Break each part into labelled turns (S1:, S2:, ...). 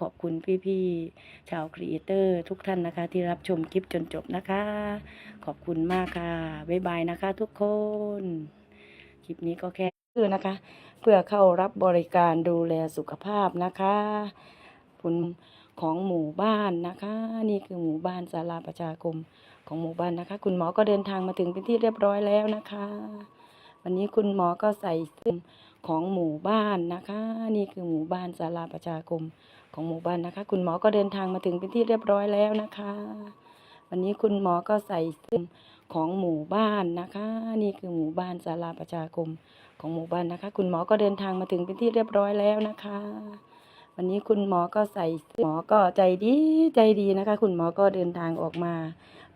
S1: ขอบคุณพี่ๆชาวครีเอเตอร์ทุกท่านนะคะ ที่รับชมคลิปจนจบนะคะ ขอบคุณมากค่ะ บ๊ายบายนะคะ ทุกคน คลิปนี้ก็แค่คือนะคะ เพื่อเข้ารับบริการดูแลสุขภาพนะคะผลของหมู่บ้านนะคะ นี่คือหมู่บ้านศาลาประชาคมของหมู่บ้านนะคะ คุณหมอก็เดินทางมาถึงเป็นที่เรียบร้อยแล้วนะคะ วันนี้คุณหมอก็ใส่เสื้อของหมู่บ้านนะคะ นี่คือหมู่บ้านศาลาประชาคม ของหมู่บ้านนะคะ คุณหมอก็เดินทางมาถึงเป็นที่เรียบร้อยแล้วนะคะ วันนี้คุณหมอก็ใส่เสื้อของหมู่บ้านนะคะ นี่คือหมู่บ้านศาลาประชาคมของหมู่บ้านนะคะ คุณหมอก็เดินทางมาถึงเป็นที่เรียบร้อยแล้วนะคะ วันนี้คุณหมอก็ใส่หมอก็ใจดีใจดีนะคะ คุณหมอก็เดินทางออกมา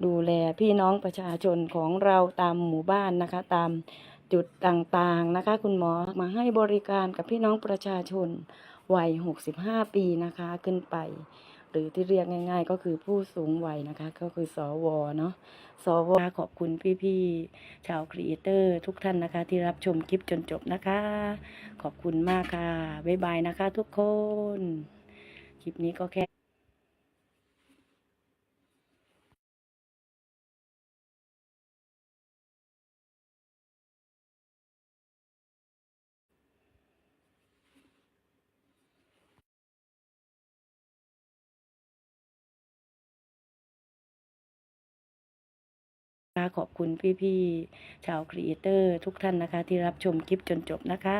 S1: ดูแลพี่น้องประชาชนของเราตามหมู่บ้านนะคะ ตาม จุดต่างๆนะคะ คุณหมอมาให้บริการกับพี่น้องประชาชนวัย 65 ปีนะคะขึ้นไป หรือที่เรียกง่าย ๆ ก็คือผู้สูงวัยนะคะ ก็คือสวเนาะสวขอบคุณพี่ๆชาวครีเอเตอร์ทุกท่านนะคะ ที่รับชมคลิปจนจบนะคะ ขอบคุณมากค่ะ บ๊ายบายนะคะทุกคน คลิปนี้ก็แค่ะขอบคุณพี่ๆชาวครีเอเตอร์ทุกท่านนะคะ ที่รับชมคลิปจนจบนะคะ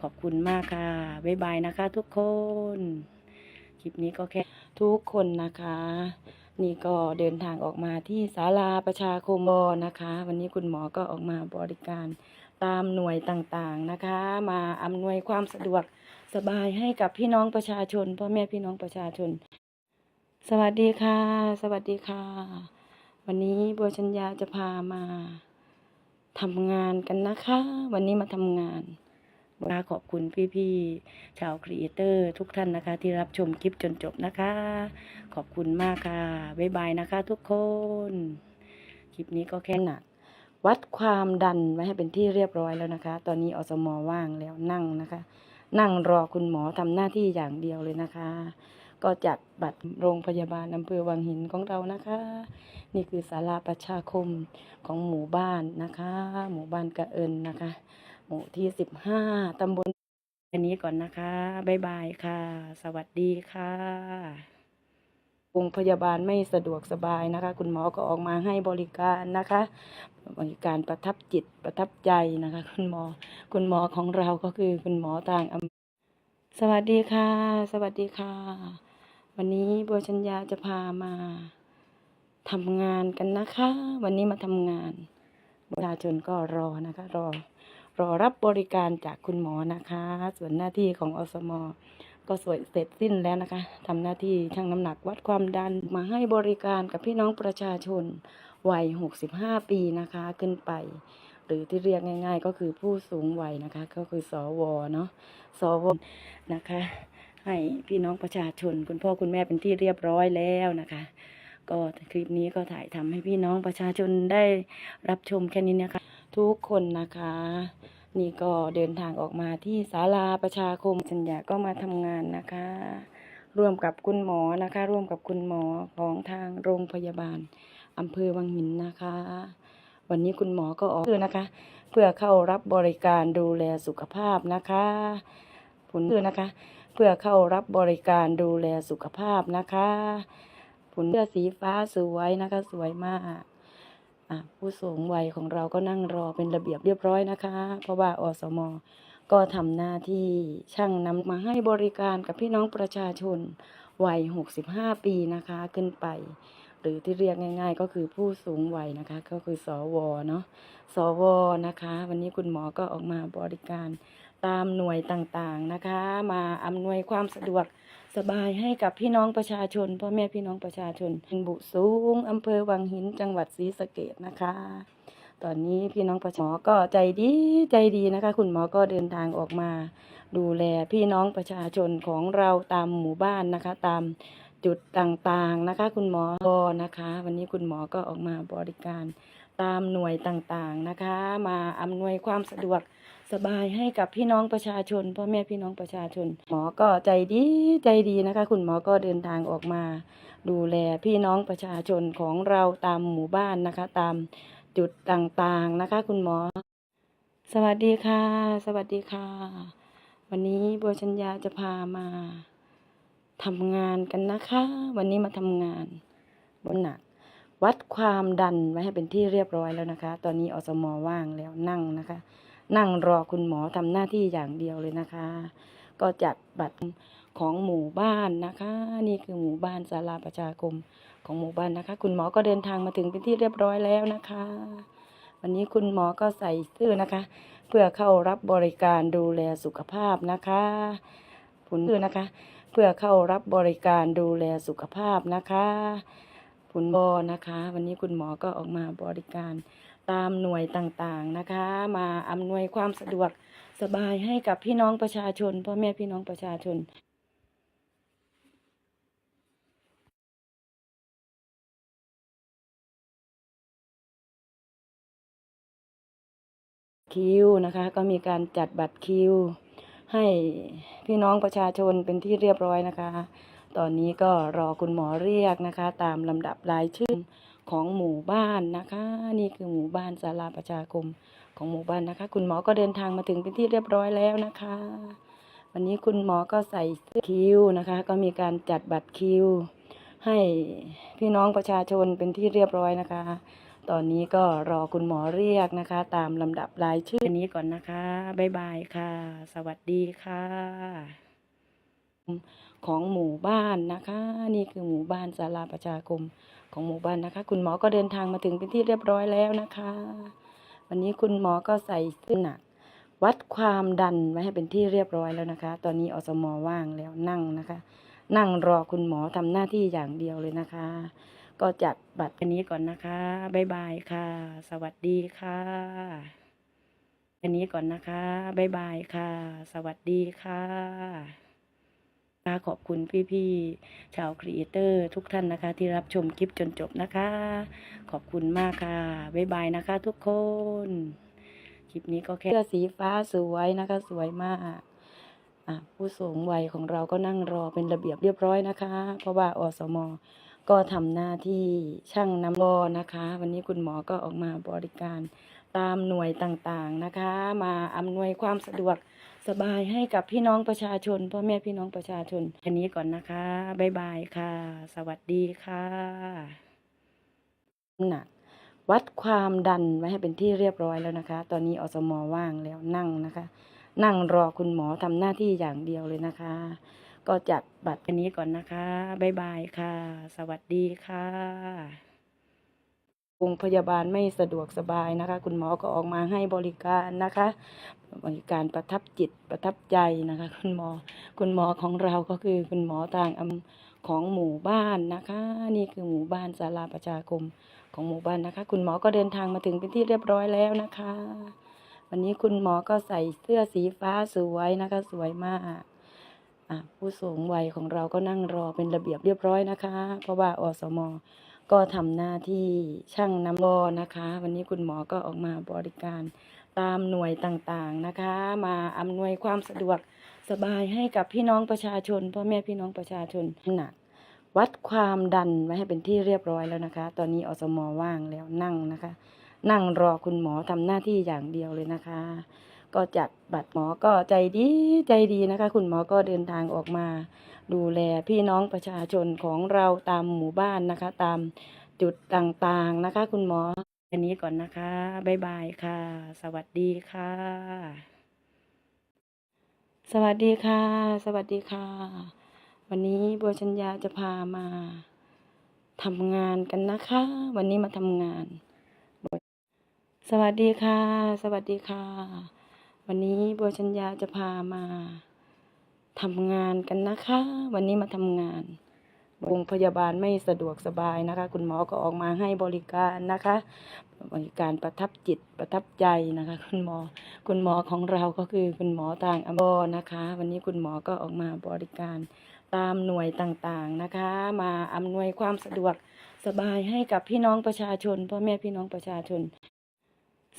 S1: ขอบคุณมากค่ะ บ๊ายบายนะคะทุกคน คลิปนี้ก็แค่ทุกคนนะคะ นี่ก็เดินทางออกมาที่ศาลาประชาคมนะคะ วันนี้คุณหมอก็ออกมาบริการตามหน่วยต่างๆนะคะ มาอำนวยความสะดวกสบายให้กับพี่น้องประชาชนพ่อแม่พี่น้องประชาชน สวัสดีค่ะ สวัสดีค่ะ วันนี้บัวชัญญาจะพามาทำงานกันนะคะ วันนี้มาทำงานบัวขอบคุณพี่ๆชาวครีเอเตอร์ทุกท่านนะคะ ที่รับชมคลิปจนจบนะคะ ขอบคุณมากค่ะ บ๊ายบายนะคะทุกคน คลิปนี้ก็แค่หนัก วัดความดันไว้ให้เป็นที่เรียบร้อยแล้วนะคะ ตอนนี้อสมว่างแล้วนั่งนะคะ นั่งรอคุณหมอทำหน้าที่อย่างเดียวเลยนะคะ ก็จัดบัตรโรงพยาบาลอำเภอวังหินของเรานะคะ นี่คือศาลาประชาคมของหมู่บ้านนะคะ หมู่บ้านกระเอินนะคะ หมู่ที่สิบห้าตำบลอันนี้ก่อนนะคะ บ๊ายบายค่ะ สวัสดีค่ะโรงพยาบาลไม่สะดวกสบายนะคะ คุณหมอก็ออกมาให้บริการนะคะ บริการประทับจิตประทับใจนะคะ คุณหมอคุณหมอของเราก็คือคุณหมอทางอำสวัสดีค่ะ สวัสดีค่ะ วันนี้บัวชัญญาจะพามาทำงานกันนะคะ วันนี้มาทำงานประชาชนก็รอนะคะ รอ รอรับบริการจากคุณหมอนะคะ ส่วนหน้าที่ของอสมก็สวยเสร็จสิ้นแล้วนะคะทำหน้าที่ชั่งน้ำหนักวัดความดันมาให้บริการกับพี่น้องประชาชนวัย 65 ปีนะคะขึ้นไป หรือที่เรียกง่าย ๆ ก็คือผู้สูงวัยนะคะ ก็คือสวเนาะสวนะคะ ให้พี่น้องประชาชน คุณพ่อคุณแม่เป็นที่เรียบร้อยแล้วนะคะ ก็คลิปนี้ก็ถ่ายทำให้พี่น้องประชาชนได้รับชมแค่นี้นะคะ ทุกคนนะคะ นี่ก็เดินทางออกมาที่ศาลาประชาคมสัญญาก็มาทำงานนะคะ ร่วมกับคุณหมอนะคะ ร่วมกับคุณหมอของทางโรงพยาบาลอำเภอวังหินนะคะ วันนี้คุณหมอก็ออกคือนะคะ เพื่อเข้ารับบริการดูแลสุขภาพนะคะผลคือนะคะ เพื่อเข้ารับบริการดูแลสุขภาพนะคะผุนเสื้อสีฟ้าสวยนะคะ สวยมากอะผู้สูงวัยของเราก็นั่งรอเป็นระเบียบเรียบร้อยนะคะ เพราะว่าอสมก็ทำหน้าที่ช่างนำมาให้บริการกับพี่น้องประชาชนวัย 65 ปีนะคะขึ้นไป รือที่เรียกง่าย ๆ ก็คือผู้สูงวัยนะคะ ก็คือสวเนาะสวนะคะ วันนี้คุณหมอก็ออกมาบริการตามหน่วยต่างๆนะคะ มาอำนวยความสะดวกสบายให้กับพี่น้องประชาชนพ่อแม่พี่น้องประชาชนบุสูงอำเภอวังหินจังหวัดศรีสะเกดนะคะ ตอนนี้พี่น้องประชาชนก็ใจดีใจดีนะคะ คุณหมอก็เดินทางออกมา ดูแลพี่น้องประชาชนของเราตามหมู่บ้านนะคะ ตาม จุดต่างๆนะคะ คุณหมอนะคะ วันนี้คุณหมอก็ออกมาบริการตามหน่วยต่างๆนะคะ มาอำนวยความสะดวกสบายให้กับพี่น้องประชาชนพ่อแม่พี่น้องประชาชน หมอก็ใจดีใจดีนะคะ คุณหมอก็เดินทางออกมา ดูแลพี่น้องประชาชนของเราตามหมู่บ้านนะคะ ตามจุดต่างๆนะคะ คุณหมอ สวัสดีค่ะ สวัสดีค่ะ วันนี้บัวชัญญาจะพามา ทำงานกันนะคะ วันนี้มาทำงานบนหนัก วัดความดันไว้ให้เป็นที่เรียบร้อยแล้วนะคะ ตอนนี้อสมว่างแล้วนั่งนะคะ นั่งรอคุณหมอทำหน้าที่อย่างเดียวเลยนะคะ ก็จัดบัตรของหมู่บ้านนะคะ นี่คือหมู่บ้านศาลาประชาคมของหมู่บ้านนะคะ คุณหมอก็เดินทางมาถึงเป็นที่เรียบร้อยแล้วนะคะ วันนี้คุณหมอก็ใส่เสื้อนะคะ เพื่อเข้ารับบริการดูแลสุขภาพนะคะคุณเสื้อนะคะ พื่อเข้ารับบริการดูแลสุขภาพนะคะคุณบอนะคะ วันนี้คุณหมอก็ออกมาบริการตามหน่วยต่างๆนะคะ มาอำนวยความสะดวกสบายให้กับพี่น้องประชาชนพ่อแม่พี่น้องประชาชนคิวนะคะ ก็มีการจัดบัตรคิว ให้พี่น้องประชาชนเป็นที่เรียบร้อยนะคะ ตอนนี้ก็รอคุณหมอเรียกนะคะ ตามลำดับรายชื่อของหมู่บ้านนะคะ นี่คือหมู่บ้านศาลาประชาคมของหมู่บ้านนะคะ คุณหมอก็เดินทางมาถึงเป็นที่เรียบร้อยแล้วนะคะ วันนี้คุณหมอก็ใส่เสื้อคิวนะคะ ก็มีการจัดบัตรคิว ให้พี่น้องประชาชนเป็นที่เรียบร้อยนะคะ ตอนนี้ก็รอคุณหมอเรียกนะคะ ตามลำดับรายชื่อนี้ก่อนนะคะ บ๊ายบายค่ะ สวัสดีค่ะ ของหมู่บ้านนะคะ นี่คือหมู่บ้านศาลาประชาคมของหมู่บ้านนะคะ คุณหมอก็เดินทางมาถึงเป็นที่เรียบร้อยแล้วนะคะ วันนี้คุณหมอก็ใส่เสื้อหนัก วัดความดันไว้ให้เป็นที่เรียบร้อยแล้วนะคะ ตอนนี้อสมว่างแล้วนั่งนะคะ นั่งรอคุณหมอทำหน้าที่อย่างเดียวเลยนะคะ ก็จัดบัตรอันนี้ก่อนนะคะบ๊ายบายค่ะ สวัสดีค่ะ อันนี้ก่อนนะคะบ๊ายบายค่ะ สวัสดีค่ะค่ะขอบคุณพี่ๆชาวครีเอเตอร์ทุกท่านนะคะ ที่รับชมคลิปจนจบนะคะ ขอบคุณมากค่ะ บ๊ายบายนะคะทุกคน คลิปนี้ก็แค่เสื้อสีฟ้าสวยนะคะ สวยมากอะผู้สูงวัยของเราก็นั่งรอเป็นระเบียบเรียบร้อยนะคะ เพราะว่าอสม ก็ทำหน้าที่ช่างน้ำบอนะคะ วันนี้คุณหมอก็ออกมาบริการตามหน่วยต่างๆนะคะ มาอำนวยความสะดวกสบายให้กับพี่น้องประชาชนพ่อแม่พี่น้องประชาชนอันนี้ก่อนนะคะบ๊ายบายค่ะ สวัสดีค่ะหนักวัดความดันไว้ให้เป็นที่เรียบร้อยแล้วนะคะ ตอนนี้อสมว่างแล้วนั่งนะคะ นั่งรอคุณหมอทำหน้าที่อย่างเดียวเลยนะคะ ก็จัดบัตรอันนี้ก่อนนะคะบ๊ายบายค่ะ สวัสดีค่ะโรงพยาบาลไม่สะดวกสบายนะคะ คุณหมอก็ออกมาให้บริการนะคะ บริการประทับจิตประทับใจนะคะ คุณหมอคุณหมอของเราก็คือคุณหมอต่างอำของหมู่บ้านนะคะ นี่คือหมู่บ้านศาลาประชาคมของหมู่บ้านนะคะ คุณหมอก็เดินทางมาถึงเป็นที่เรียบร้อยแล้วนะคะ วันนี้คุณหมอก็ใส่เสื้อสีฟ้าสวยนะคะ สวยมาก ผู้สูงวัยของเราก็นั่งรอเป็นระเบียบเรียบร้อยนะคะ เพราะว่าอสมก็ทำหน้าที่ช่างน้ำบอนะคะ วันนี้คุณหมอก็ออกมาบริการตามหน่วยต่างๆนะคะ มาอำนวยความสะดวกสบายให้กับพี่น้องประชาชนพ่อแม่พี่น้องประชาชนหนัก วัดความดันไว้ให้เป็นที่เรียบร้อยแล้วนะคะ ตอนนี้อสมว่างแล้วนั่งนะคะ นั่งรอคุณหมอทำหน้าที่อย่างเดียวเลยนะคะ ก็จัดบัตรหมอก็ใจดีใจดีนะคะ คุณหมอก็เดินทางออกมา ดูแลพี่น้องประชาชนของเราตามหมู่บ้านนะคะ ตามจุดต่างๆนะคะ คุณหมออันนี้ก่อนนะคะ บ๊ายบายค่ะ สวัสดีค่ะ สวัสดีค่ะ สวัสดีค่ะ วันนี้บัวชัญญาจะพามาทำงานกันนะคะ วันนี้มาทำงาน สวัสดีค่ะ สวัสดีค่ะ วันนี้บัวชัญญาจะพามาทำงานกันนะคะ วันนี้มาทำงานโรงพยาบาลไม่สะดวกสบายนะคะ คุณหมอก็ออกมาให้บริการนะคะ บริการประทับจิตประทับใจนะคะ คุณหมอคุณหมอของเราก็คือคุณหมอต่างอำเภอนะคะ วันนี้คุณหมอก็ออกมาบริการตามหน่วยต่างๆนะคะ มาอำนวยความสะดวกสบายให้กับพี่น้องประชาชนพ่อแม่พี่น้องประชาชน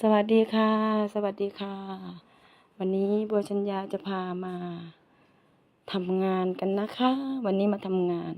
S1: สวัสดีค่ะ สวัสดีค่ะ วันนี้บัวชัญญาจะพามาทำงานกันนะคะ วันนี้มาทำงาน